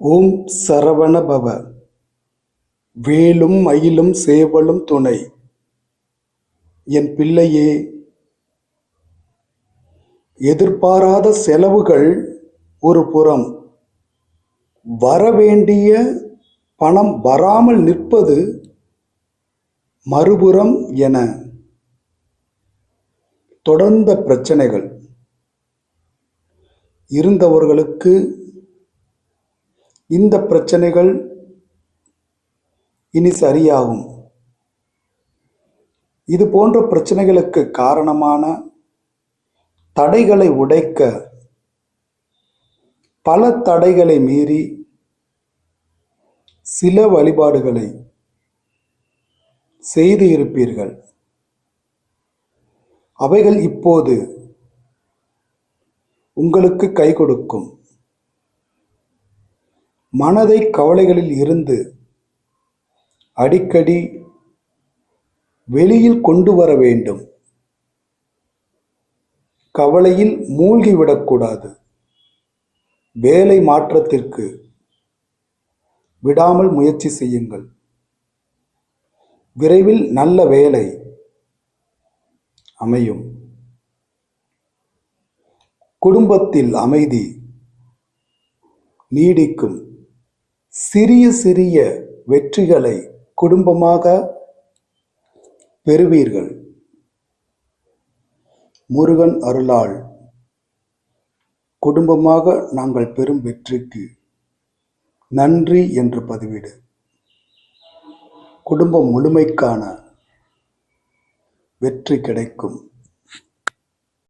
ஓம் சரவண பவ வேலும் மயிலும் சேவலும் துணை. என் பிள்ளையே எதிர்பாராத செலவுகள் ஒரு புறம். வரவேண்டிய பணம் வராமல் நிற்பது மறுபுறம் என. தொடர்ந்த பிரச்சனைகள். இருந்தவர்களுக்கு இந்த பிரச்சனைகள் இனி சரியாகும். இது போன்ற பிரச்சனைகளுக்கு காரணமான தடைகளை உடைக்க பல தடைகளை மீறி சில வழிபாடுகளை செய்து இருப்பீர்கள். அவைகள் இப்போது உங்களுக்கு கை கொடுக்கும். மனதை கவலைகளில் இருந்து அடிக்கடி வெளியில் கொண்டு வர வேண்டும். கவலையில் மூழ்கிவிடக்கூடாது வேலை மாற்றத்திற்கு விடாமல் முயற்சி செய்யுங்கள். விரைவில் நல்ல வேலை அமையும். குடும்பத்தில் அமைதி நீடிக்கும். சிறிய சிறிய வெற்றிகளை குடும்பமாக பெறுவீர்கள். முருகன் அருளால் குடும்பமாக நாங்கள் பெறும் வெற்றிக்கு நன்றி என்று பதிவிடு. குடும்பம் முழுமைக்கான வெற்றி கிடைக்கும்.